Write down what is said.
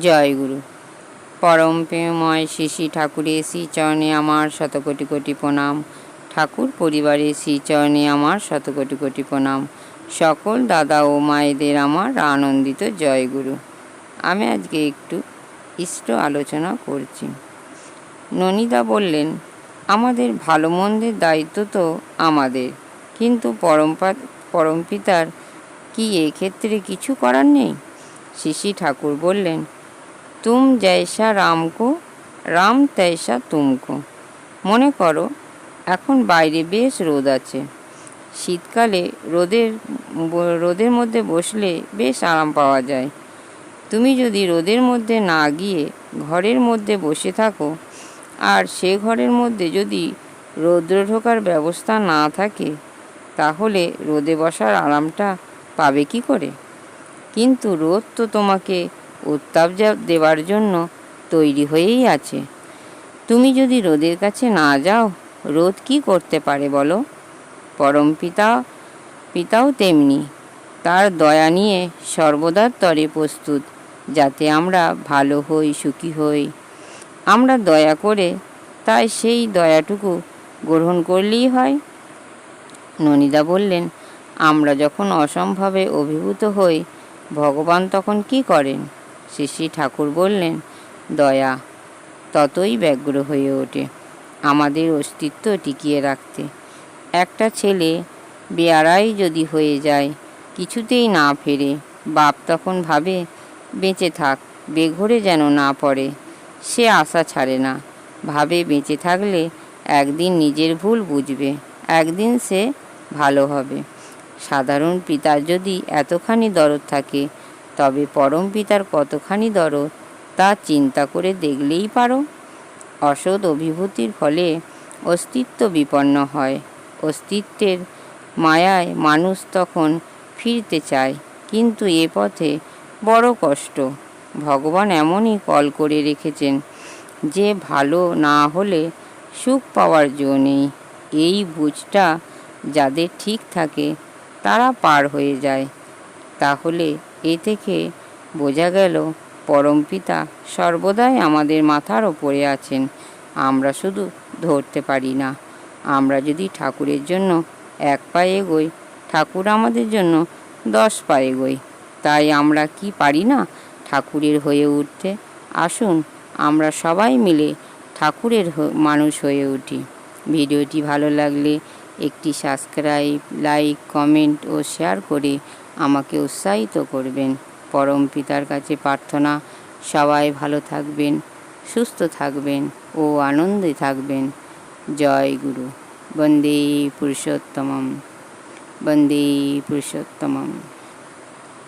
জয় গুরু। পরম প্রেমময় শ্রী ঠাকুরের শ্রীচরণে আমার শতকোটি কোটি প্রণাম। ঠাকুর পরিবারের শ্রীচরণে আমার শতকোটি কোটি প্রণাম। সকল দাদা ও মায়েদের আমার আনন্দিত জয় গুরু। আমি আজকে একটু ইষ্ট আলোচনা করছি। ননিদা বললেন, আমাদের ভালো মন্দের দায়িত্ব তো আমাদের, কিন্তু পরমপা পরমপিতার কি এক্ষেত্রে কিছু করার নেই? শিশি ঠাকুর বললেন তুম জৈসা রামকো, রাম তৈসা তুমকো। মনে করো, এখন বাইরে বেশ রোদ আছে। শীতকালে রোদের রোদের মধ্যে বসলে বেশ আরাম পাওয়া যায়। তুমি যদি রোদের মধ্যে না গিয়ে ঘরের মধ্যে বসে থাকো, আর সে ঘরের মধ্যে যদি রৌদ্র ঢোকার ব্যবস্থা না থাকে, তাহলে রোদে বসার আরামটা পাবে কি করে? কিন্তু রোদ তো তোমাকে উত্তাপ দেওয়ার জন্য তৈরি হয়েই আছে। তুমি যদি রোদের কাছে না যাও, রোদ কি করতে পারে বলো? পরম পিতা, পিতাও তেমনি। তার দয়া নিয়ে সর্বদার তরে প্রস্তুত, যাতে আমরা ভালো হই, সুখী হই। আমরা দয়া করে তাই সেই দয়াটুকু গ্রহণ করলেই হয়। ননিদা বললেন, আমরা যখন অসম্ভবে অভিভূত হই, ভগবান তখন কি করেন? শ্রী শ্রী ঠাকুর বললেন, দয়া, ততই ব্যগ্র হয়ে ওঠে আমাদের অস্তিত্ব টিকিয়ে রাখতে। একটা ছেলে বেয়ারাই যদি হয়ে যায়, কিছুতেই না ফেরে। বাপ তখন ভাবে, বেঁচে থাক, বেঘরে যেন না পড়ে। সে আশা ছাড়ে না। ভাবে, বেঁচে থাকলে একদিন নিজের ভুল বুঝবে, একদিন সে ভালো হবে। সাধারণ পিতার যদি এতখানি দরদ থাকে তবে পরম পিতার কতখানি দরদ, তা চিন্তা করে দেখলেই পারো। অসৎ অভিভূতির ফলে অস্তিত্ব বিপন্ন হয়। অস্তিত্বের মায়ায় মানুষ তখন ফিরতে চায়, কিন্তু এ পথে বড় কষ্ট। ভগবান এমনই কল করে রেখেছেন যে, ভালো না হলে সুখ পাওয়ার জো নেই। এই বুঝটা যাদের ঠিক থাকে, তারা পার হয়ে যায়। তাহলে এ থেকে বোঝা গেল পরমপিতা সর্বদাই আমাদের মাথার ওপরে আছেন। আমরা শুধু ধরতে পারি না। আমরা যদি ঠাকুরের জন্য এক পায়ে এগোই, ঠাকুর আমাদের জন্য দশ পা এগোই তাই আমরা কি পারি না ঠাকুরের হয়ে উঠতে? আসুন, আমরা সবাই মিলে ঠাকুরের মানুষ হয়ে উঠি। ভিডিওটি ভালো লাগলে একটি সাবস্ক্রাইব লাইক কমেন্ট ও শেয়ার করে আমাকে উৎসাহিত করবেন। পরম পিতার কাছে প্রার্থনা, সবাই ভালো থাকবেন, সুস্থ থাকবেন ও আনন্দে থাকবেন। জয় গুরু। বন্দে পুরুষোত্তমম। বন্দে পুরুষোত্তমম।